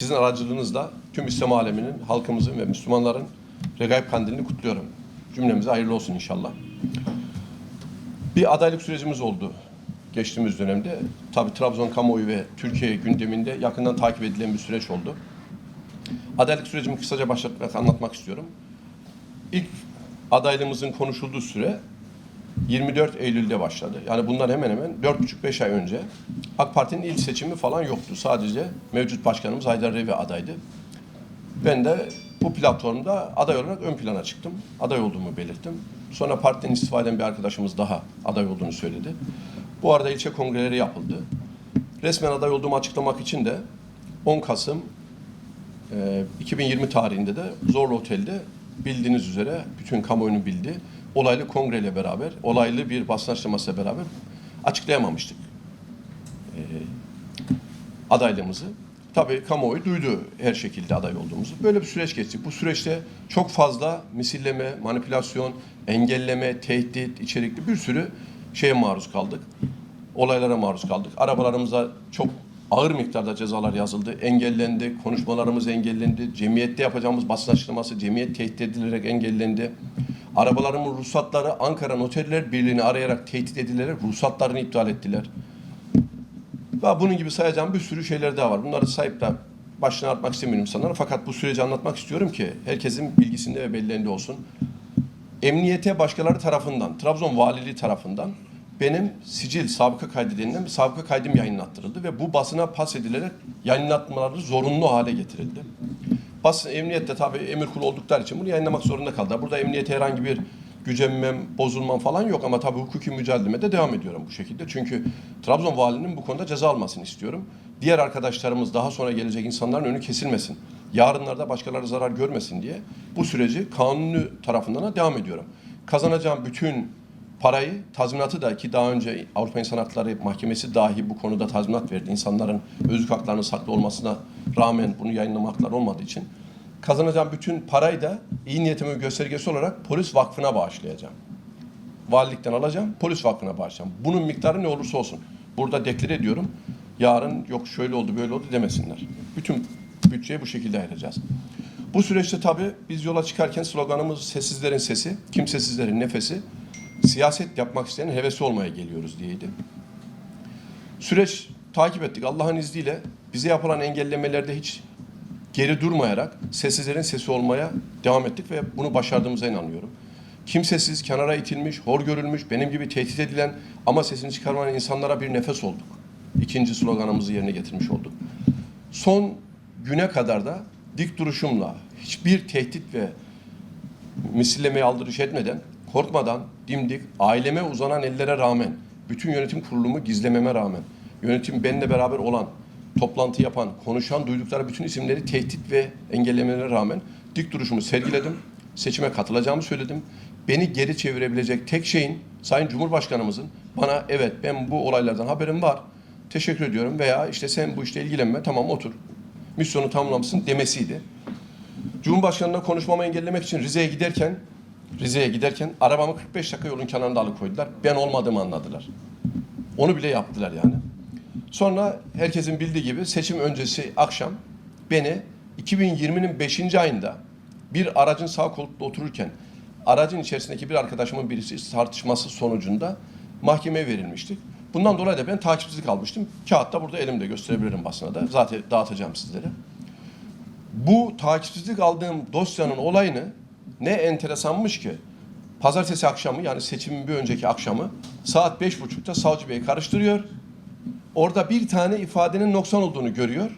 Sizin aracılığınızla tüm İslam aleminin, halkımızın ve Müslümanların Regaib Kandilini kutluyorum. Cümlemize hayırlı olsun inşallah. Bir adaylık sürecimiz oldu geçtiğimiz dönemde. Tabii Trabzon kamuoyu ve Türkiye gündeminde yakından takip edilen bir süreç oldu. Adaylık sürecimi kısaca başlatmak, anlatmak istiyorum. İlk adaylığımızın konuşulduğu süre 24 Eylül'de başladı. Yani bundan hemen hemen 4,5-5 ay önce AK Parti'nin ilk seçimi falan yoktu. Sadece mevcut başkanımız Haydar Revi adaydı. Ben de bu platformda aday olarak ön plana çıktım. Aday olduğumu belirttim. Sonra partiden istifa eden bir arkadaşımız daha aday olduğunu söyledi. Bu arada ilçe kongreleri yapıldı. Resmen aday olduğumu açıklamak için de 10 Kasım e, 2020 tarihinde de Zorlu Otel'de bildiğiniz üzere bütün kamuoyunun bildiği olaylı kongreyle beraber, olaylı bir basın açıklamasıyla beraber açıklayamamıştık e, adaylığımızı. Tabii kamuoyu duydu her şekilde aday olduğumuzu. Böyle bir süreç geçtik. Bu süreçte çok fazla misilleme, manipülasyon, engelleme, tehdit içerikli bir sürü şeye maruz kaldık. Olaylara maruz kaldık. Arabalarımıza çok ağır miktarda cezalar yazıldı. Engellendi. Konuşmalarımız engellendi. Cemiyette yapacağımız basın açıklaması cemiyet tehdit edilerek engellendi. Arabalarımın ruhsatları Ankara Noterler Birliği'ni arayarak tehdit edilerek ruhsatlarını iptal ettiler. Ve bunun gibi sayacağım bir sürü şeyler daha var. Bunları sayıp da başına atmak istemiyorum insanlara. Fakat bu süreci anlatmak istiyorum ki herkesin bilgisinde ve belleğinde olsun. Emniyete başkaları tarafından, Trabzon Valiliği tarafından benim sicil, sabıka kaydı denilen bir sabıka kaydım yayınlattırıldı ve bu basına pas edilerek yayınlatmaları zorunlu hale getirildi. Basın, emniyette tabii emir kulu oldukları için bunu yayınlamak zorunda kaldılar. Burada emniyete herhangi bir gücenmem, bozulmam falan yok ama tabii hukuki mücadeleme de devam ediyorum bu şekilde. Çünkü Trabzon valinin bu konuda ceza almasını istiyorum. Diğer arkadaşlarımız daha sonra gelecek insanların önü kesilmesin. Yarınlarda başkaları zarar görmesin diye bu süreci kanunu tarafından da devam ediyorum. Kazanacağım bütün parayı, tazminatı da ki daha önce Avrupa İnsan Hakları Mahkemesi dahi bu konuda tazminat verdi. İnsanların özlük haklarının saklı olmasına rağmen bunu yayınlamaklar olmadığı için kazanacağım bütün parayı da iyi niyetimin göstergesi olarak polis vakfına bağışlayacağım. Valilikten alacağım, polis vakfına bağışlayacağım. Bunun miktarı ne olursa olsun. Burada deklare ediyorum. Yarın yok şöyle oldu böyle oldu demesinler. Bütün bütçeyi bu şekilde ayıracağız. Bu süreçte tabii biz yola çıkarken sloganımız sessizlerin sesi, kimsesizlerin nefesi, siyaset yapmak isteyen hevesi olmaya geliyoruz diyeydi. Süreç takip ettik. Allah'ın izniyle bize yapılan engellemelerde hiç geri durmayarak sessizlerin sesi olmaya devam ettik ve bunu başardığımıza inanıyorum. Kimsesiz, kenara itilmiş, hor görülmüş, benim gibi tehdit edilen ama sesini çıkarmayan insanlara bir nefes olduk. İkinci sloganımızı yerine getirmiş olduk. Son güne kadar da dik duruşumla hiçbir tehdit ve misillemeye aldırış etmeden, korkmadan, dimdik, aileme uzanan ellere rağmen, bütün yönetim kurulumu gizlememe rağmen, yönetim benimle beraber olan, toplantı yapan, konuşan, duydukları bütün isimleri tehdit ve engellemelere rağmen dik duruşumu sergiledim. Seçime katılacağımı söyledim. Beni geri çevirebilecek tek şeyin Sayın Cumhurbaşkanımızın bana evet ben bu olaylardan haberim var. Teşekkür ediyorum veya işte sen bu işte ilgilenme tamam otur. Misyonu tamamlamışsın demesiydi. Cumhurbaşkanına konuşmamı engellemek için Rize'ye giderken Rize'ye giderken arabamı 45 dakika yolun kenarında alıkoydular. Ben olmadığımı anladılar. Onu bile yaptılar yani. Sonra herkesin bildiği gibi seçim öncesi akşam beni 2020'nin 5. ayında bir aracın sağ koltukta otururken aracın içerisindeki bir arkadaşımın birisi tartışması sonucunda mahkemeye verilmiştik. Bundan dolayı da ben takipsizlik almıştım. Kağıtta burada elimde gösterebilirim basına da. Zaten dağıtacağım sizlere. Bu takipsizlik aldığım dosyanın olayını ne enteresanmış ki pazartesi akşamı yani seçimin bir önceki akşamı saat beş buçukta savcı bey karıştırıyor. Orada bir tane ifadenin noksan olduğunu görüyor.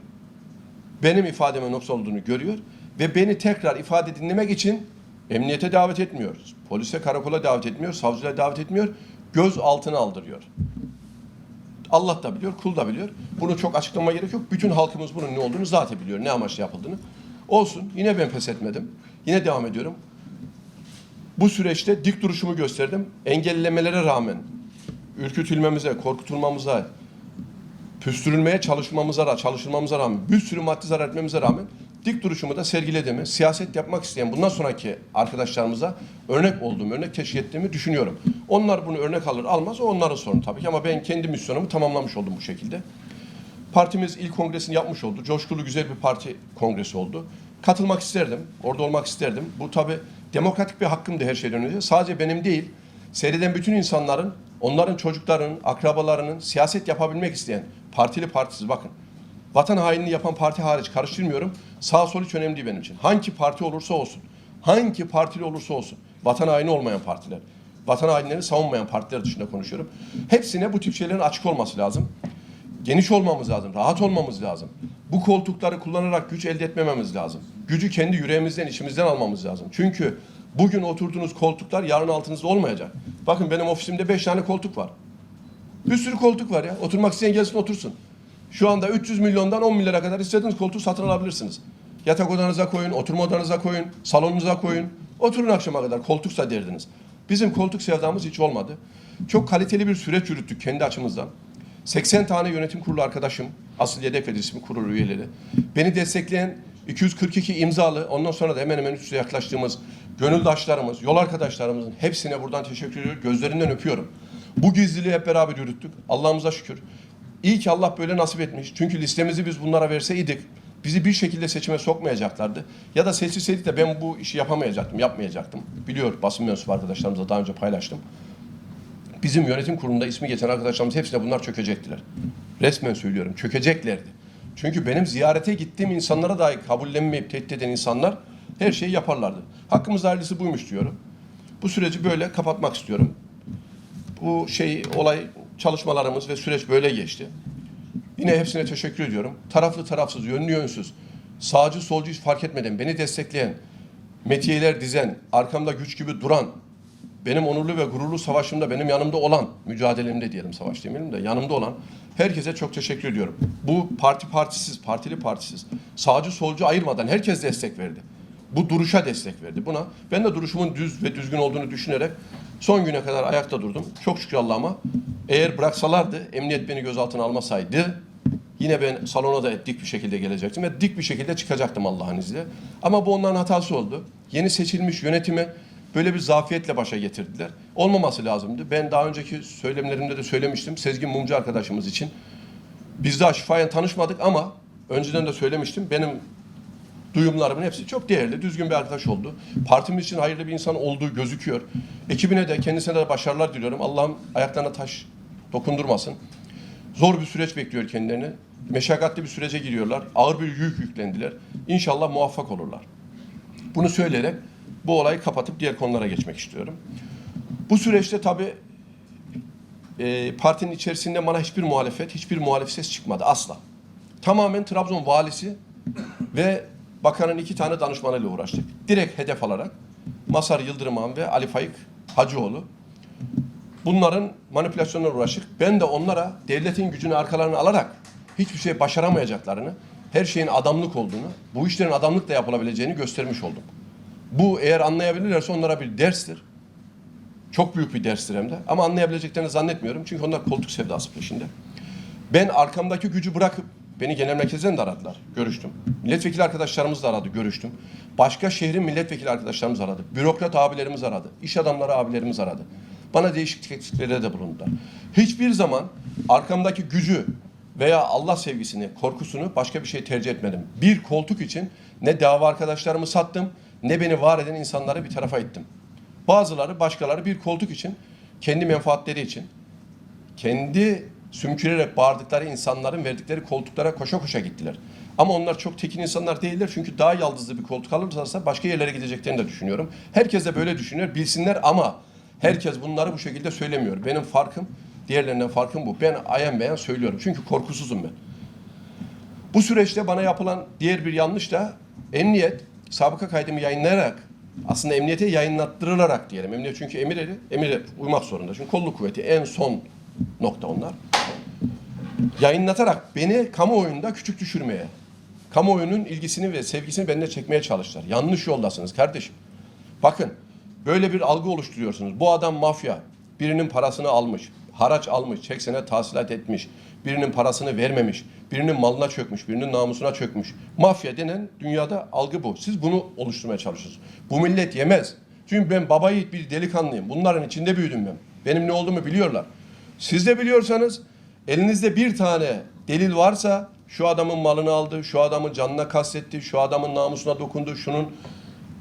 Benim ifademin noksan olduğunu görüyor. Ve beni tekrar ifade dinlemek için emniyete davet etmiyor. Polise, karakola davet etmiyor. Savcılığa davet etmiyor. Göz altına aldırıyor. Allah da biliyor, kul da biliyor. Bunu çok açıklama gerek yok. Bütün halkımız bunun ne olduğunu zaten biliyor. Ne amaçla yapıldığını. Olsun. Yine ben pes etmedim. Yine devam ediyorum. Bu süreçte dik duruşumu gösterdim. Engellemelere rağmen ürkütülmemize, korkutulmamıza, püstürülmeye çalışmamıza, çalışılmamıza rağmen, bir sürü maddi zarar etmemize rağmen dik duruşumu da sergilediğimi, siyaset yapmak isteyen bundan sonraki arkadaşlarımıza örnek olduğumu, örnek teşkil ettiğimi düşünüyorum. Onlar bunu örnek alır almaz o onların sorunu tabii ki ama ben kendi misyonumu tamamlamış oldum bu şekilde. Partimiz ilk kongresini yapmış oldu. Coşkulu güzel bir parti kongresi oldu. Katılmak isterdim. Orada olmak isterdim. Bu tabi demokratik bir hakkımdı her şeyden önce. Sadece benim değil, seyreden bütün insanların, onların çocuklarının, akrabalarının siyaset yapabilmek isteyen, partili partisiz bakın. Vatan hainliği yapan parti hariç karıştırmıyorum. Sağ sol hiç önemli değil benim için. Hangi parti olursa olsun, hangi partili olursa olsun, vatan haini olmayan partiler, vatan hainlerini savunmayan partiler dışında konuşuyorum. Hepsine bu tip şeylerin açık olması lazım. Geniş olmamız lazım, rahat olmamız lazım. Bu koltukları kullanarak güç elde etmememiz lazım. Gücü kendi yüreğimizden, içimizden almamız lazım. Çünkü bugün oturduğunuz koltuklar yarın altınızda olmayacak. Bakın benim ofisimde beş tane koltuk var. Bir sürü koltuk var ya. Oturmak isteyen gelsin otursun. Şu anda 300 milyondan 10 milyara kadar istediğiniz koltuğu satın alabilirsiniz. Yatak odanıza koyun, oturma odanıza koyun, salonunuza koyun. Oturun akşama kadar koltuksa derdiniz. Bizim koltuk sevdamız hiç olmadı. Çok kaliteli bir süreç yürüttük kendi açımızdan. 80 tane yönetim kurulu arkadaşım, asıl yedek ve kurulu üyeleri. Beni destekleyen 242 imzalı, ondan sonra da hemen hemen üstüne yaklaştığımız gönüldaşlarımız, yol arkadaşlarımızın hepsine buradan teşekkür ediyorum. Gözlerinden öpüyorum. Bu gizliliği hep beraber yürüttük. Allah'ımıza şükür. İyi ki Allah böyle nasip etmiş. Çünkü listemizi biz bunlara verseydik bizi bir şekilde seçime sokmayacaklardı. Ya da seçilseydik de ben bu işi yapamayacaktım, yapmayacaktım. Biliyor basın mensubu arkadaşlarımızla daha önce paylaştım. Bizim yönetim kurulunda ismi geçen arkadaşlarımız hepsine bunlar çökecektiler. Resmen söylüyorum çökeceklerdi. Çünkü benim ziyarete gittiğim insanlara dahi kabullenmeyip tehdit eden insanlar her şeyi yaparlardı. Hakkımızda hayırlısı buymuş diyorum. Bu süreci böyle kapatmak istiyorum. Bu şey olay çalışmalarımız ve süreç böyle geçti. Yine hepsine teşekkür ediyorum. Taraflı tarafsız, yönlü yönsüz, sağcı solcu hiç fark etmeden beni destekleyen, metiyeler dizen, arkamda güç gibi duran, benim onurlu ve gururlu savaşımda benim yanımda olan, mücadelemde diyelim savaş demeyelim de yanımda olan herkese çok teşekkür ediyorum. Bu parti partisiz, partili partisiz, sağcı solcu ayırmadan herkes destek verdi. Bu duruşa destek verdi. Buna ben de duruşumun düz ve düzgün olduğunu düşünerek son güne kadar ayakta durdum. Çok şükür Allah'ıma. Eğer bıraksalardı, emniyet beni gözaltına almasaydı yine ben salona da dik bir şekilde gelecektim ve dik bir şekilde çıkacaktım Allah'ın izniyle. Ama bu onların hatası oldu. Yeni seçilmiş yönetime böyle bir zafiyetle başa getirdiler. Olmaması lazımdı. Ben daha önceki söylemlerimde de söylemiştim. Sezgin Mumcu arkadaşımız için. Biz daha şifayen tanışmadık ama önceden de söylemiştim. Benim duyumlarımın hepsi çok değerli, düzgün bir arkadaş oldu. Partimiz için hayırlı bir insan olduğu gözüküyor. Ekibine de kendisine de başarılar diliyorum. Allah'ım ayaklarına taş dokundurmasın. Zor bir süreç bekliyor kendilerini. Meşakkatli bir sürece giriyorlar. Ağır bir yük yüklendiler. İnşallah muvaffak olurlar. Bunu söyleyerek bu olayı kapatıp diğer konulara geçmek istiyorum. Bu süreçte tabii e, partinin içerisinde bana hiçbir muhalefet, hiçbir muhalif ses çıkmadı asla. Tamamen Trabzon valisi ve bakanın iki tane danışmanıyla uğraştık. Direkt hedef alarak Masar Yıldırım ve Ali Faik Hacıoğlu bunların manipülasyonlarına uğraştık. Ben de onlara devletin gücünü arkalarına alarak hiçbir şey başaramayacaklarını, her şeyin adamlık olduğunu, bu işlerin adamlıkla yapılabileceğini göstermiş oldum. Bu eğer anlayabilirlerse onlara bir derstir. Çok büyük bir derstir hem de. Ama anlayabileceklerini zannetmiyorum. Çünkü onlar koltuk sevdası peşinde. Ben arkamdaki gücü bırakıp beni genel merkezden de aradılar. Görüştüm. Milletvekili arkadaşlarımız da aradı. Görüştüm. Başka şehrin milletvekili arkadaşlarımız aradı. Bürokrat abilerimiz aradı. İş adamları abilerimiz aradı. Bana değişik tekliflere de bulundular. Hiçbir zaman arkamdaki gücü veya Allah sevgisini, korkusunu başka bir şey tercih etmedim. Bir koltuk için ne dava arkadaşlarımı sattım, ne beni var eden insanları bir tarafa ittim. Bazıları, başkaları bir koltuk için, kendi menfaatleri için, kendi sümkürerek bağırdıkları insanların verdikleri koltuklara koşa koşa gittiler. Ama onlar çok tekin insanlar değiller çünkü daha yaldızlı bir koltuk alırlarsa başka yerlere gideceklerini de düşünüyorum. Herkes de böyle düşünüyor, bilsinler ama herkes bunları bu şekilde söylemiyor. Benim farkım, diğerlerinden farkım bu. Ben ayan beyan söylüyorum çünkü korkusuzum ben. Bu süreçte bana yapılan diğer bir yanlış da emniyet sabıka kaydımı yayınlayarak aslında emniyete yayınlattırılarak diyelim. Emniyet çünkü emirleri, emire uymak zorunda. Çünkü kolluk kuvveti en son nokta onlar. Yayınlatarak beni kamuoyunda küçük düşürmeye, kamuoyunun ilgisini ve sevgisini benimle çekmeye çalıştılar. Yanlış yoldasınız kardeşim. Bakın böyle bir algı oluşturuyorsunuz. Bu adam mafya. Birinin parasını almış, haraç almış, çek senet tahsilat etmiş. Birinin parasını vermemiş, birinin malına çökmüş, birinin namusuna çökmüş. Mafya denen dünyada algı bu. Siz bunu oluşturmaya çalışıyorsunuz. Bu millet yemez. Çünkü ben baba yiğit bir delikanlıyım. Bunların içinde büyüdüm ben. Benim ne olduğumu biliyorlar. Siz de biliyorsanız elinizde bir tane delil varsa şu adamın malını aldı, şu adamın canına kastetti, şu adamın namusuna dokundu, şunun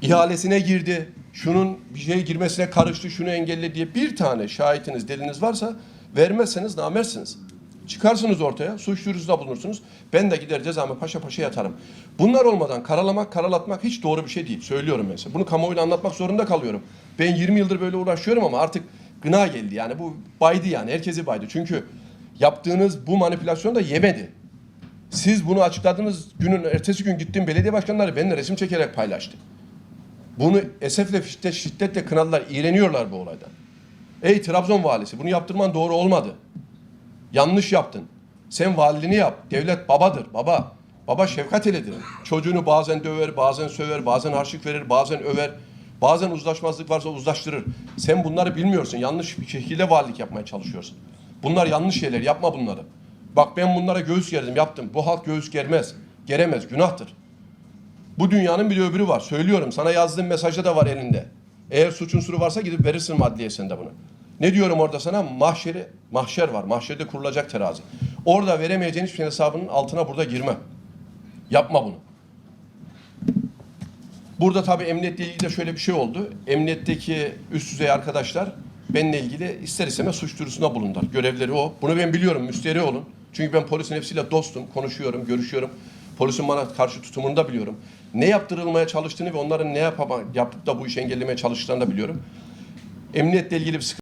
ihalesine girdi, şunun bir şeye girmesine karıştı, şunu engelledi diye bir tane şahitiniz, deliniz varsa vermezseniz namersiniz. Çıkarsınız ortaya, suç duyurusunda bulunursunuz. Ben de gider cezamı paşa paşa yatarım. Bunlar olmadan karalamak, karalatmak hiç doğru bir şey değil. Söylüyorum ben size. Bunu kamuoyuna anlatmak zorunda kalıyorum. Ben 20 yıldır böyle uğraşıyorum ama artık gına geldi. Yani bu baydı yani. Herkesi baydı. Çünkü yaptığınız bu manipülasyon da yemedi. Siz bunu açıkladığınız günün ertesi gün gittim belediye başkanları benimle resim çekerek paylaştı. Bunu esefle şiddet, şiddetle kınadılar, iğreniyorlar bu olaydan. Ey Trabzon valisi bunu yaptırman doğru olmadı. Yanlış yaptın. Sen valiliğini yap. Devlet babadır, baba. Baba şefkat eledir. Çocuğunu bazen döver, bazen söver, bazen harçlık verir, bazen över. Bazen uzlaşmazlık varsa uzlaştırır. Sen bunları bilmiyorsun. Yanlış bir şekilde valilik yapmaya çalışıyorsun. Bunlar yanlış şeyler. Yapma bunları. Bak ben bunlara göğüs gerdim, yaptım. Bu halk göğüs germez. Geremez, günahtır. Bu dünyanın bir öbürü var. Söylüyorum sana yazdığım mesajda da var elinde. Eğer suç unsuru varsa gidip verirsin adliyesinde bunu. Ne diyorum orada sana? Mahşeri, mahşer var. Mahşerde kurulacak terazi. Orada veremeyeceğin hiçbir hesabının altına burada girme. Yapma bunu. Burada tabii emniyetle ilgili de şöyle bir şey oldu. Emniyetteki üst düzey arkadaşlar benimle ilgili ister istemez suç duyurusunda bulundular. Görevleri o. Bunu ben biliyorum. Müsteri olun. Çünkü ben polisin hepsiyle dostum. Konuşuyorum, görüşüyorum. Polisin bana karşı tutumunu da biliyorum. Ne yaptırılmaya çalıştığını ve onların ne yapama, yapıp da bu işi engellemeye çalıştıklarını da biliyorum. Emniyetle ilgili bir sıkıntı